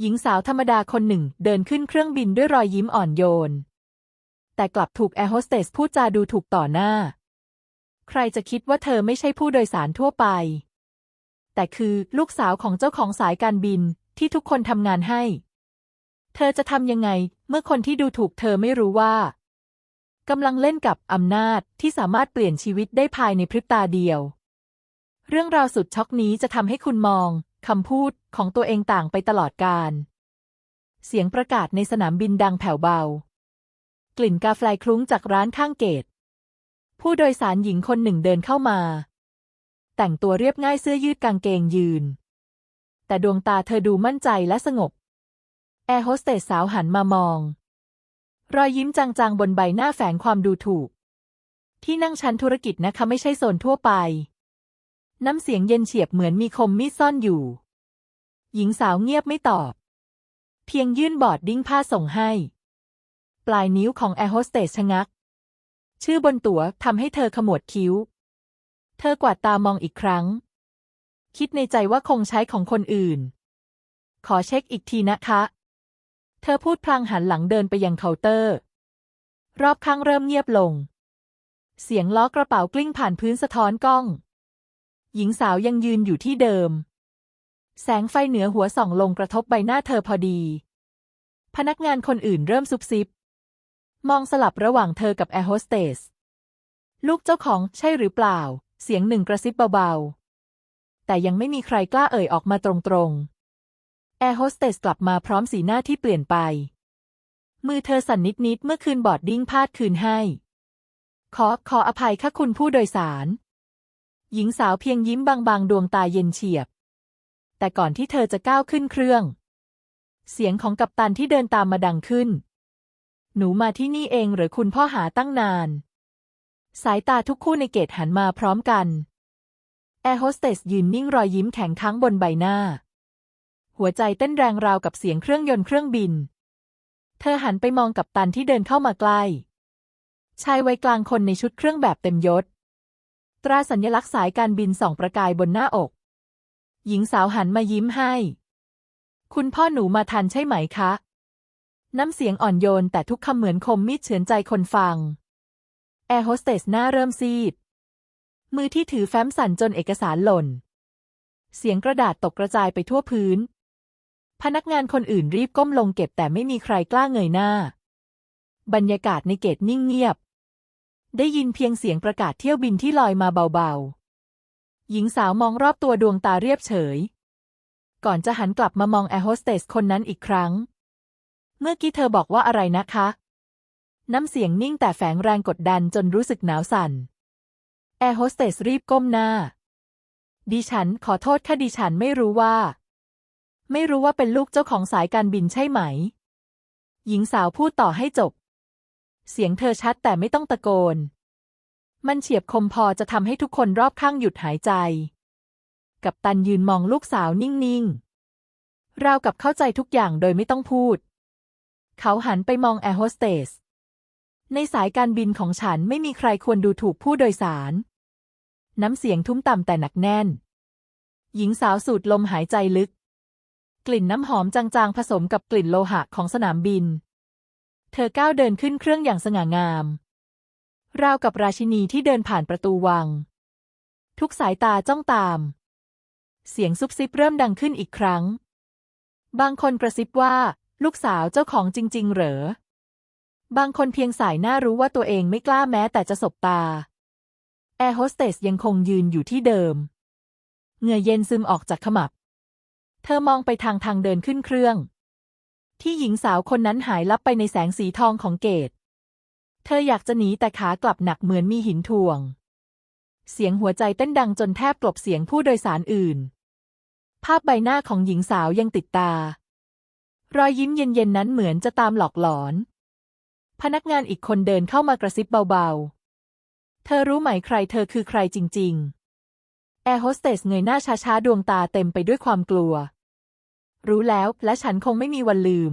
หญิงสาวธรรมดาคนหนึ่งเดินขึ้นเครื่องบินด้วยรอยยิ้มอ่อนโยน แต่กลับถูกแอร์โฮสเตสพูดจาดูถูกต่อหน้า ใครจะคิดว่าเธอไม่ใช่ผู้โดยสารทั่วไป แต่คือลูกสาวของเจ้าของสายการบินที่ทุกคนทำงานให้ เธอจะทำยังไงเมื่อคนที่ดูถูกเธอไม่รู้ว่ากำลังเล่นกับอำนาจที่สามารถเปลี่ยนชีวิตได้ภายในพริบตาเดียว เรื่องราวสุดช็อกนี้จะทำให้คุณมอง คำพูดของตัวเองต่างไปตลอดกาลเสียงประกาศในสนามบินดังแผ่วเบา กลิ่นกาแฟคลุ้งจากร้านข้างเกต ผู้โดยสารหญิงคนหนึ่งเดินเข้ามา แต่งตัวเรียบง่ายเสื้อยืดกางเกงยืน แต่ดวงตาเธอดูมั่นใจและสงบ แอร์โฮสเตสสาวหันมามอง รอยยิ้มจางๆบนใบหน้าแฝงความดูถูก ที่นั่งชั้นธุรกิจนะคะไม่ใช่โซนทั่วไปน้ำเสียงเย็นเฉียบเหมือนมีคมมีดซ่อนอยู่ หญิงสาวเงียบไม่ตอบ เพียงยื่นบอร์ดดิ้งผ้าส่งให้ ปลายนิ้วของแอร์โฮสเตสชะงัก ชื่อบนตั๋วทำให้เธอขมวดคิ้ว เธอกวาดตามองอีกครั้ง คิดในใจว่าคงใช้ของคนอื่น ขอเช็คอีกทีนะคะ เธอพูดพลางหันหลังเดินไปยังเคาน์เตอร์ รอบข้างเริ่มเงียบลง เสียงล้อกระเป๋ากลิ้งผ่านพื้นสะท้อนกล้อง หญิงสาวยังยืนอยู่ที่เดิม แสงไฟเหนือหัวส่องลงกระทบใบหน้าเธอพอดี พนักงานคนอื่นเริ่มซุบซิบ มองสลับระหว่างเธอกับแอร์โฮสเตส ลูกเจ้าของใช่หรือเปล่า เสียงหนึ่งกระซิบเบาๆ แต่ยังไม่มีใครกล้าเอ่ยออกมาตรงๆ แอร์โฮสเตสกลับมาพร้อมสีหน้าที่เปลี่ยนไป มือเธอสั่นนิดๆ เมื่อคืนบอดดิ้งพาดคืนให้ ขอขออภัยค่ะคุณผู้โดยสาร หญิงสาวเพียงยิ้มบางๆ ดวงตาเย็นเฉียบ แต่ก่อนที่เธอจะก้าวขึ้นเครื่อง เสียงของกัปตันที่เดินตามมาดังขึ้น หนูมาที่นี่เองหรือคุณพ่อหาตั้งนาน สายตาทุกคู่ในเกตหันมาพร้อมกัน แอร์โฮสเตสยืนนิ่งรอยยิ้มแข็งค้างบนใบหน้า หัวใจเต้นแรงราวกับเสียงเครื่องยนต์เครื่องบิน เธอหันไปมองกัปตันที่เดินเข้ามาใกล้ ชายวัยกลางคนในชุดเครื่องแบบเต็มยศ ตราสัญลักษณ์สายการบินส่องประกายบนหน้าอก หญิงสาวหันมายิ้มให้ คุณพ่อหนูมาทันใช่ไหมคะ น้ำเสียงอ่อนโยนแต่ทุกคำเหมือนคมมีดเฉือนใจคนฟัง แอร์โฮสเตสหน้าเริ่มซีด มือที่ถือแฟ้มสั่นจนเอกสารหล่น เสียงกระดาษตกกระจายไปทั่วพื้น พนักงานคนอื่นรีบก้มลงเก็บแต่ไม่มีใครกล้าเงยหน้า บรรยากาศในเกตนิ่งเงียบ ได้ยินเพียงเสียงประกาศเที่ยวบินที่ลอยมาเบาๆ หญิงสาวมองรอบตัวดวงตาเรียบเฉย ก่อนจะหันกลับมามองแอร์โฮสเตสคนนั้นอีกครั้ง เมื่อกี้เธอบอกว่าอะไรนะคะ น้ำเสียงนิ่งแต่แฝงแรงกดดันจนรู้สึกหนาวสั่น แอร์โฮสเตสรีบก้มหน้า ดิฉันขอโทษค่ะดิฉันไม่รู้ว่า ไม่รู้ว่าเป็นลูกเจ้าของสายการบินใช่ไหม หญิงสาวพูดต่อให้จบ เสียงเธอชัดแต่ไม่ต้องตะโกน มันเฉียบคมพอจะทำให้ทุกคนรอบข้างหยุดหายใจ กับตันยืนมองลูกสาวนิ่งๆ ราวกับเข้าใจทุกอย่างโดยไม่ต้องพูด เขาหันไปมองแอร์โฮสเตส ในสายการบินของฉันไม่มีใครควรดูถูกผู้โดยสาร น้ำเสียงทุ้มต่ำแต่หนักแน่น หญิงสาวสูดลมหายใจลึก กลิ่นน้ำหอมจางๆผสมกับกลิ่นโลหะของสนามบิน เธอก้าวเดินขึ้นเครื่องอย่างสง่างาม ราวกับราชินีที่เดินผ่านประตูวัง ทุกสายตาจ้องตาม เสียงซุบซิบเริ่มดังขึ้นอีกครั้ง บางคนกระซิบว่า ลูกสาวเจ้าของจริง ๆ เหรอ บางคนเพียงสายหน้ารู้ว่าตัวเองไม่กล้าแม้แต่จะสบตา แอร์โฮสเตสยังคงยืนอยู่ที่เดิม เหงื่อเย็นซึมออกจากขมับ เธอมองไปทางทางเดินขึ้นเครื่อง ที่หญิงสาวคนนั้นหายลับไปในแสงสีทองของเกต เธออยากจะหนีแต่ขากลับหนักเหมือนมีหินถ่วง เสียงหัวใจเต้นดังจนแทบกลบเสียงผู้โดยสารอื่น ภาพใบหน้าของหญิงสาวยังติดตา รอยยิ้มเย็นๆนั้นเหมือนจะตามหลอกหลอน พนักงานอีกคนเดินเข้ามากระซิบเบาๆ เธอรู้ไหมใครเธอคือใครจริง ๆ แอร์โฮสเตสเงยหน้าช้าๆ ดวงตาเต็มไปด้วยความกลัว รู้แล้วและฉันคงไม่มีวันลืม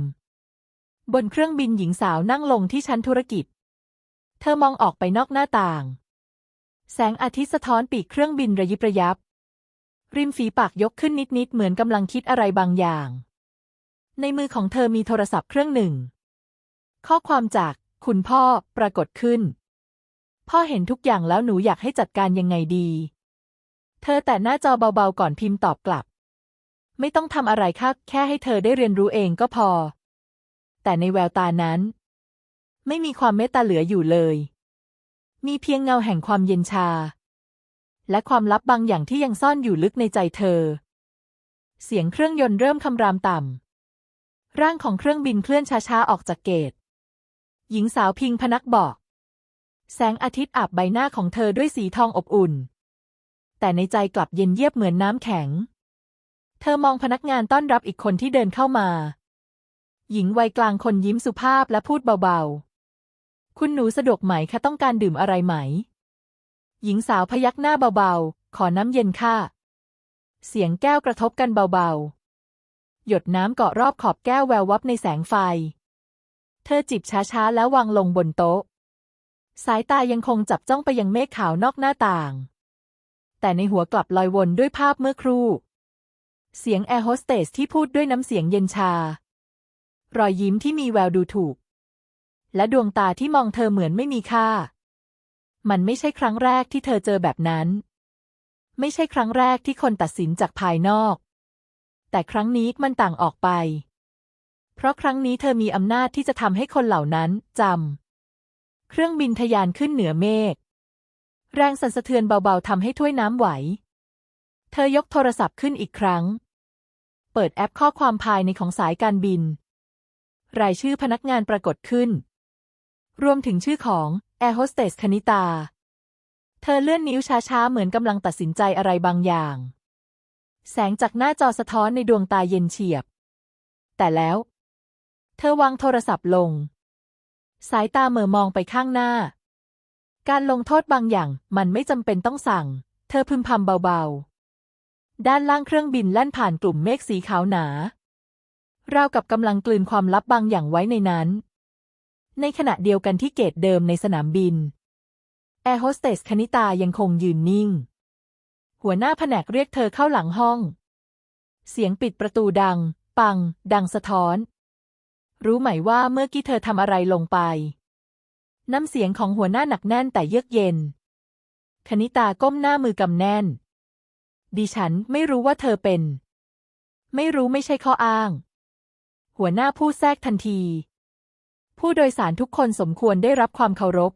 บนเครื่องบินหญิงสาวนั่งลงที่ชั้นธุรกิจ เธอมองออกไปนอกหน้าต่าง แสงอาทิตย์สะท้อนปีกเครื่องบินระยิบระยับ ริมฝีปากยกขึ้นนิดๆเหมือนกำลังคิดอะไรบางอย่าง ในมือของเธอมีโทรศัพท์เครื่องหนึ่ง ข้อความจากคุณพ่อปรากฏขึ้น พ่อเห็นทุกอย่างแล้วหนูอยากให้จัดการยังไงดี เธอแต่หน้าจอเบาๆก่อนพิมพ์ตอบกลับ ไม่ต้องทำอะไรค่ะแค่ให้เธอได้เรียนรู้เองก็พอ แต่ในแววตานั้น ไม่มีความเมตตาเหลืออยู่เลย มีเพียงเงาแห่งความเย็นชา และความลับบางอย่างที่ยังซ่อนอยู่ลึกในใจเธอ เสียงเครื่องยนต์เริ่มคำรามต่ำ ร่างของเครื่องบินเคลื่อนช้าๆออกจากเกต หญิงสาวพิงพนักบอก แสงอาทิตย์อาบใบหน้าของเธอด้วยสีทองอบอุ่น แต่ในใจกลับเย็นเยียบเหมือนน้ำแข็ง เธอมองพนักงานต้อนรับอีกคนที่เดินเข้ามาหญิงวัยกลางคนยิ้มสุภาพและพูดเบาๆ คุณหนูสะดวกไหมคะต้องการดื่มอะไรไหม หญิงสาวพยักหน้าเบาๆ ขอน้ำเย็นค่ะ เสียงแก้วกระทบกันเบาๆ หยดน้ำเกาะรอบขอบแก้วแวววับในแสงไฟ เธอจิบช้าๆ แล้ววางลงบนโต๊ะ สายตายังคงจับจ้องไปยังเมฆขาวนอกหน้าต่าง แต่ในหัวกลับลอยวนด้วยภาพเมื่อครู่ เสียงแอร์โฮสเตสที่พูดด้วยน้ำเสียงเย็นชา รอยยิ้มที่มีแววดูถูก และดวงตาที่มองเธอเหมือนไม่มีค่า มันไม่ใช่ครั้งแรกที่เธอเจอแบบนั้น ไม่ใช่ครั้งแรกที่คนตัดสินจากภายนอก แต่ครั้งนี้มันต่างออกไป เพราะครั้งนี้เธอมีอำนาจที่จะทำให้คนเหล่านั้นจำเครื่องบินทะยานขึ้นเหนือเมฆแรงสั่นสะเทือนเบาๆทำให้ถ้วยน้ำไหว เธอยกโทรศัพท์ขึ้นอีกครั้ง เปิดแอปข้อความภายในของสายการบิน รายชื่อพนักงานปรากฏขึ้น รวมถึงชื่อของแอร์โฮสเตสคณิตา เธอเลื่อนนิ้วช้าๆ เหมือนกำลังตัดสินใจอะไรบางอย่าง แสงจากหน้าจอสะท้อนในดวงตาเย็นเฉียบ แต่แล้ว เธอวางโทรศัพท์ลง สายตาเหม่อมองไปข้างหน้า การลงโทษบางอย่างมันไม่จำเป็นต้องสั่ง เธอพึมพำเบาๆ ด้านล่างเครื่องบินแล่นผ่านกลุ่มเมฆสีขาวหนา ราวกับกำลังกลืนความลับบางอย่างไว้ในนั้น ในขณะเดียวกันที่เกตเดิมในสนามบิน แอร์โฮสเตสคณิตายังคงยืนนิ่ง หัวหน้าแผนกเรียกเธอเข้าหลังห้อง เสียงปิดประตูดัง ปัง ดังสะท้อน รู้ไหมว่าเมื่อกี้เธอทำอะไรลงไป น้ำเสียงของหัวหน้าหนักแน่นแต่เยือกเย็น คณิตาก้มหน้ามือกำแน่น ดิฉันไม่รู้ว่าเธอเป็น ไม่รู้ไม่ใช่ข้ออ้าง หัวหน้าพูดแทรกทันที ผู้โดยสารทุกคนสมควรได้รับความเคารพ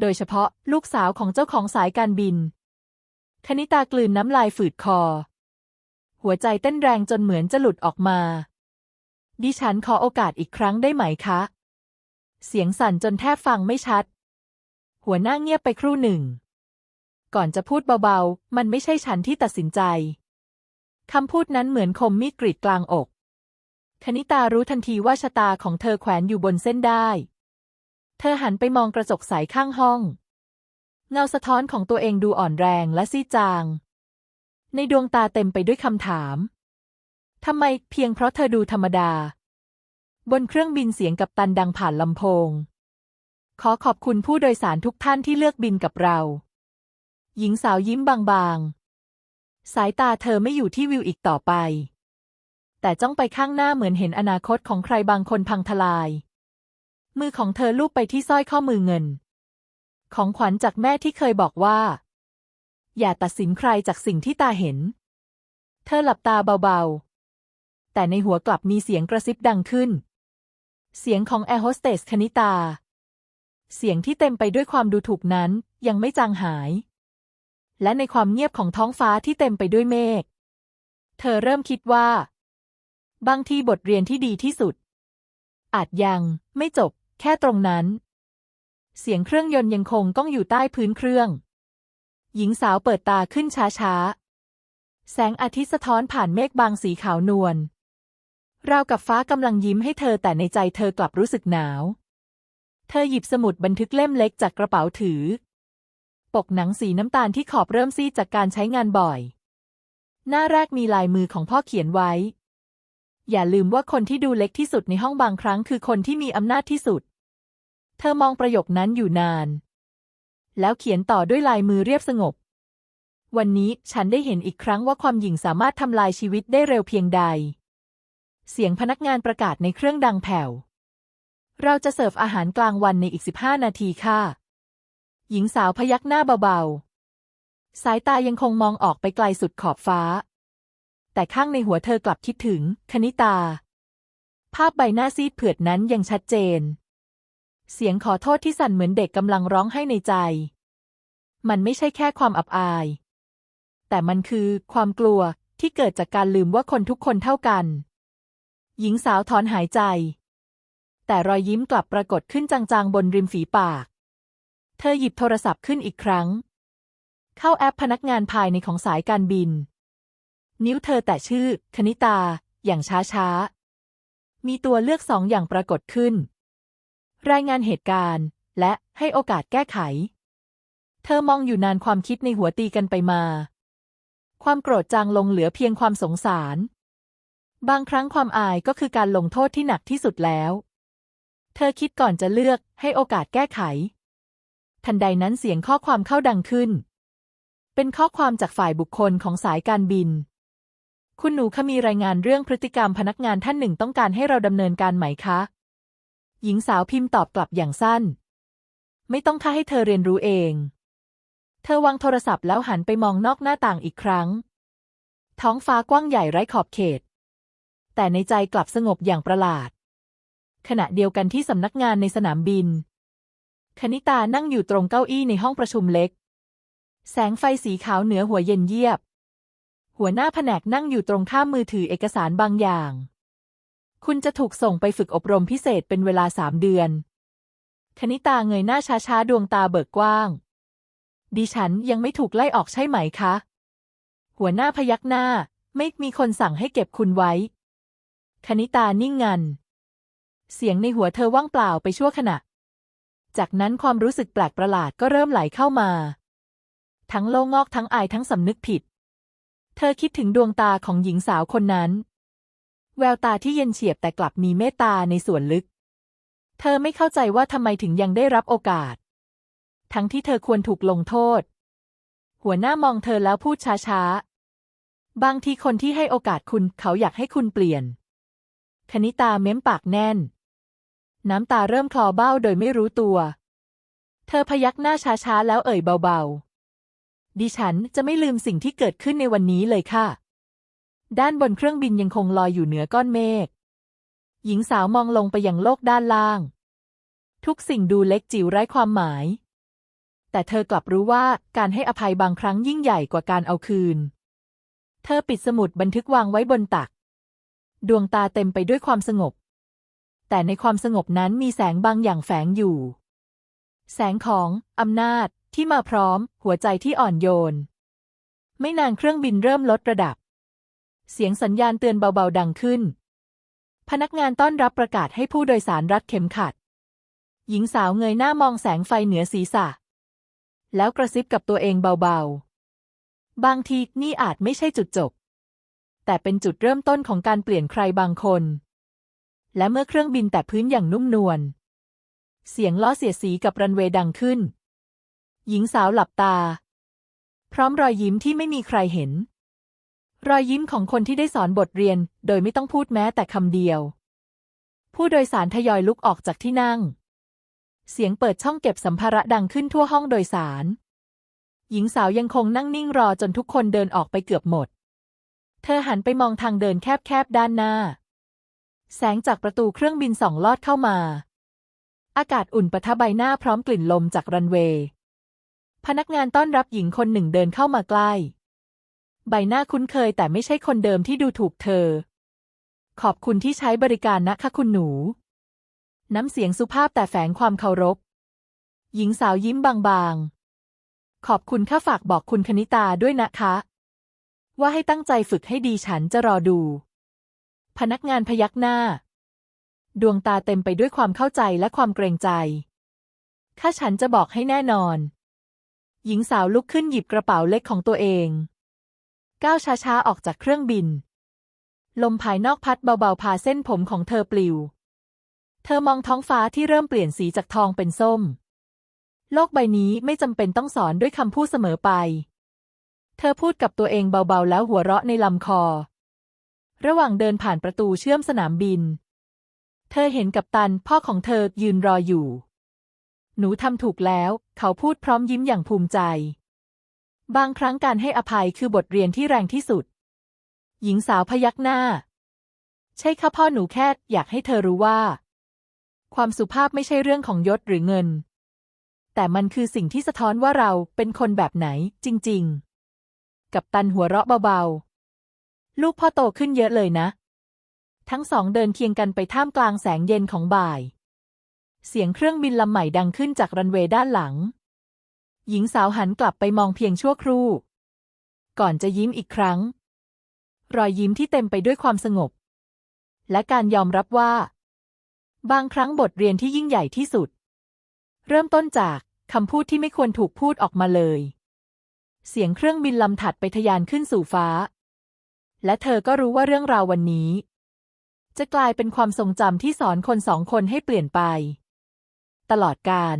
โดยเฉพาะลูกสาวของเจ้าของสายการบิน คณิตากลืนน้ำลายฝืดคอ หัวใจเต้นแรงจนเหมือนจะหลุดออกมา ดิฉันขอโอกาสอีกครั้งได้ไหมคะ เสียงสั่นจนแทบฟังไม่ชัด หัวหน้าเงียบไปครู่หนึ่ง ก่อนจะพูดเบาๆ มันไม่ใช่ฉันที่ตัดสินใจ คำพูดนั้นเหมือนคมมีดกรีดกลางอก คณิตารู้ทันทีว่าชะตาของเธอแขวนอยู่บนเส้นได้ เธอหันไปมองกระจกใสข้างห้อง เงาสะท้อนของตัวเองดูอ่อนแรงและซีจาง ในดวงตาเต็มไปด้วยคำถาม ทำไมเพียงเพราะเธอดูธรรมดา บนเครื่องบินเสียงกับตันดังผ่านลำโพง ขอขอบคุณผู้โดยสารทุกท่านที่เลือกบินกับเรา หญิงสาวยิ้มบางๆ สายตาเธอไม่อยู่ที่วิวอีกต่อไป แต่จ้องไปข้างหน้าเหมือนเห็นอนาคตของใครบางคนพังทลาย มือของเธอลูบไปที่สร้อยข้อมือเงิน ของขวัญจากแม่ที่เคยบอกว่า อย่าตัดสินใครจากสิ่งที่ตาเห็น เธอหลับตาเบาๆ แต่ในหัวกลับมีเสียงกระซิบดังขึ้น เสียงของแอร์โฮสเตสคณิตา เสียงที่เต็มไปด้วยความดูถูกนั้นยังไม่จางหาย และในความเงียบของท้องฟ้าที่เต็มไปด้วยเมฆ เธอเริ่มคิดว่า บางทีบทเรียนที่ดีที่สุด อาจยังไม่จบ แค่ตรงนั้น เสียงเครื่องยนต์ยังคงก้องอยู่ใต้พื้นเครื่อง หญิงสาวเปิดตาขึ้นช้าๆ แสงอาทิตย์สะท้อนผ่านเมฆบางสีขาวนวลราวกับฟ้ากำลังยิ้มให้เธอแต่ในใจเธอกลับรู้สึกหนาว เธอหยิบสมุดบันทึกเล่มเล็กจากกระเป๋าถือ ปกหนังสีน้ำตาลที่ขอบเริ่มซีดจากการใช้งานบ่อย หน้าแรกมีลายมือของพ่อเขียนไว้ อย่าลืมว่าคนที่ดูเล็กที่สุดในห้องบางครั้งคือคนที่มีอำนาจที่สุด เธอมองประโยคนั้นอยู่นาน แล้วเขียนต่อด้วยลายมือเรียบสงบ วันนี้ฉันได้เห็นอีกครั้งว่าความหยิ่งสามารถทำลายชีวิตได้เร็วเพียงใด เสียงพนักงานประกาศในเครื่องดังแผ่ว เราจะเสิร์ฟอาหารกลางวันในอีก 15 นาทีค่ะ หญิงสาวพยักหน้าเบาๆ สายตายังคงมองออกไปไกลสุดขอบฟ้า แต่ข้างในหัวเธอกลับคิดถึง คณิตา ภาพใบหน้าซีดเผือดนั้นยังชัดเจน เสียงขอโทษที่สั่นเหมือนเด็กกำลังร้องไห้ในใจ มันไม่ใช่แค่ความอับอาย แต่มันคือความกลัวที่เกิดจากการลืมว่าคนทุกคนเท่ากัน หญิงสาวถอนหายใจ แต่รอยยิ้มกลับปรากฏขึ้นจางๆบนริมฝีปาก เธอหยิบโทรศัพท์ขึ้นอีกครั้ง เข้าแอปพนักงานภายในของสายการบิน นิ้วเธอแตะชื่อ คณิตา อย่างช้าๆมีตัวเลือกสองอย่างปรากฏขึ้น รายงานเหตุการณ์ และให้โอกาสแก้ไข เธอมองอยู่นานความคิดในหัวตีกันไปมา ความโกรธจางลงเหลือเพียงความสงสาร บางครั้งความอายก็คือการลงโทษที่หนักที่สุดแล้ว เธอคิดก่อนจะเลือกให้โอกาสแก้ไข ทันใดนั้นเสียงข้อความเข้าดังขึ้น เป็นข้อความจากฝ่ายบุคคลของสายการบิน คุณหนูคะมีรายงานเรื่องพฤติกรรมพนักงานท่านหนึ่งต้องการให้เราดำเนินการไหมคะ หญิงสาวพิมพ์ตอบกลับอย่างสั้น ไม่ต้องค่าให้เธอเรียนรู้เอง เธอวางโทรศัพท์แล้วหันไปมองนอกหน้าต่างอีกครั้ง ท้องฟ้ากว้างใหญ่ไร้ขอบเขต แต่ในใจกลับสงบอย่างประหลาด ขณะเดียวกันที่สำนักงานในสนามบิน คณิตานั่งอยู่ตรงเก้าอี้ในห้องประชุมเล็ก แสงไฟสีขาวเหนือหัวเย็นเยียบ หัวหน้าแผนกนั่งอยู่ตรงข้ามมือถือเอกสารบางอย่าง คุณจะถูกส่งไปฝึกอบรมพิเศษเป็นเวลาสามเดือน คณิตาเงยหน้าช้าๆ ดวงตาเบิกกว้าง ดิฉันยังไม่ถูกไล่ออกใช่ไหมคะ หัวหน้าพยักหน้า ไม่มีคนสั่งให้เก็บคุณไว้ คณิตานิ่งงัน เสียงในหัวเธอว่างเปล่าไปชั่วขณะ จากนั้นความรู้สึกแปลกประหลาดก็เริ่มไหลเข้ามา ทั้งโลงงอกทั้งอายทั้งสำนึกผิด เธอคิดถึงดวงตาของหญิงสาวคนนั้น แววตาที่เย็นเฉียบแต่กลับมีเมตตาในส่วนลึก เธอไม่เข้าใจว่าทำไมถึงยังได้รับโอกาส ทั้งที่เธอควรถูกลงโทษ หัวหน้ามองเธอแล้วพูดช้าๆ บางทีคนที่ให้โอกาสคุณเขาอยากให้คุณเปลี่ยน คณิตาเม้มปากแน่น น้ำตาเริ่มคลอเบ้าโดยไม่รู้ตัว เธอพยักหน้าช้าๆ แล้วเอ่ยเบาๆ ดิฉันจะไม่ลืมสิ่งที่เกิดขึ้นในวันนี้เลยค่ะ ด้านบนเครื่องบินยังคงลอยอยู่เหนือก้อนเมฆ หญิงสาวมองลงไปยังโลกด้านล่าง ทุกสิ่งดูเล็กจิ๋วไร้ความหมาย แต่เธอกลับรู้ว่าการให้อภัยบางครั้งยิ่งใหญ่กว่าการเอาคืน เธอปิดสมุดบันทึกวางไว้บนตัก ดวงตาเต็มไปด้วยความสงบ แต่ในความสงบนั้นมีแสงบางอย่างแฝงอยู่ แสงของอำนาจ ที่มาพร้อม หัวใจที่อ่อนโยน ไม่นานเครื่องบินเริ่มลดระดับ เสียงสัญญาณเตือนเบาๆดังขึ้น พนักงานต้อนรับประกาศให้ผู้โดยสารรัดเข็มขัด หญิงสาวเงยหน้ามองแสงไฟเหนือศีรษะ แล้วกระซิบกับตัวเองเบาๆ บางทีนี่อาจไม่ใช่จุดจบ แต่เป็นจุดเริ่มต้นของการเปลี่ยนใครบางคน และเมื่อเครื่องบินแตะพื้นอย่างนุ่มนวลเสียงล้อเสียดสีกับรันเวย์ดังขึ้น หญิงสาวหลับตา พร้อมรอยยิ้มที่ไม่มีใครเห็น รอยยิ้มของคนที่ได้สอนบทเรียน โดยไม่ต้องพูดแม้แต่คำเดียว ผู้โดยสารทยอยลุกออกจากที่นั่ง เสียงเปิดช่องเก็บสัมภาระดังขึ้นทั่วห้องโดยสาร หญิงสาวยังคงนั่งนิ่งรอจนทุกคนเดินออกไปเกือบหมด เธอหันไปมองทางเดินแคบๆด้านหน้า แสงจากประตูเครื่องบินส่องลอดเข้ามา อากาศอุ่นปะทะใบหน้าพร้อมกลิ่นลมจากรันเวย์ พนักงานต้อนรับหญิงคนหนึ่งเดินเข้ามาใกล้ ใบหน้าคุ้นเคยแต่ไม่ใช่คนเดิมที่ดูถูกเธอ ขอบคุณที่ใช้บริการนะคะคุณหนู น้ำเสียงสุภาพแต่แฝงความเคารพ หญิงสาวยิ้มบางๆ ขอบคุณข้าฝากบอกคุณคณิตาด้วยนะคะ ว่าให้ตั้งใจฝึกให้ดีฉันจะรอดู พนักงานพยักหน้า ดวงตาเต็มไปด้วยความเข้าใจและความเกรงใจ ข้าฉันจะบอกให้แน่นอน หญิงสาวลุกขึ้นหยิบกระเป๋าเล็กของตัวเอง ก้าวช้าๆ ออกจากเครื่องบิน ลมภายนอกพัดเบาๆ พาเส้นผมของเธอปลิว เธอมองท้องฟ้าที่เริ่มเปลี่ยนสีจากทองเป็นส้ม โลกใบนี้ไม่จำเป็นต้องสอนด้วยคำพูดเสมอไป เธอพูดกับตัวเองเบาๆ แล้วหัวเราะในลำคอ ระหว่างเดินผ่านประตูเชื่อมสนามบิน เธอเห็นกัปตันพ่อของเธอยืนรออยู่ หนูทำถูกแล้ว เขาพูดพร้อมยิ้มอย่างภูมิใจ บางครั้งการให้อภัยคือบทเรียนที่แรงที่สุด หญิงสาวพยักหน้า ใช่ค่ะพ่อหนูแค่อยากให้เธอรู้ว่า ความสุภาพไม่ใช่เรื่องของยศหรือเงิน แต่มันคือสิ่งที่สะท้อนว่าเราเป็นคนแบบไหนจริง ๆ กับตันหัวเราะเบาๆ ลูกพ่อโตขึ้นเยอะเลยนะ ทั้งสองเดินเคียงกันไปท่ามกลางแสงเย็นของบ่าย เสียงเครื่องบินลำใหม่ดังขึ้นจากรันเวย์ด้านหลัง หญิงสาวหันกลับไปมองเพียงชั่วครู่ ก่อนจะยิ้มอีกครั้ง รอยยิ้มที่เต็มไปด้วยความสงบ และการยอมรับว่า บางครั้งบทเรียนที่ยิ่งใหญ่ที่สุด เริ่มต้นจากคำพูดที่ไม่ควรถูกพูดออกมาเลย เสียงเครื่องบินลำถัดไปทะยานขึ้นสู่ฟ้า และเธอก็รู้ว่าเรื่องราววันนี้ จะกลายเป็นความทรงจำที่สอนคนสองคนให้เปลี่ยนไป ตลอดกาล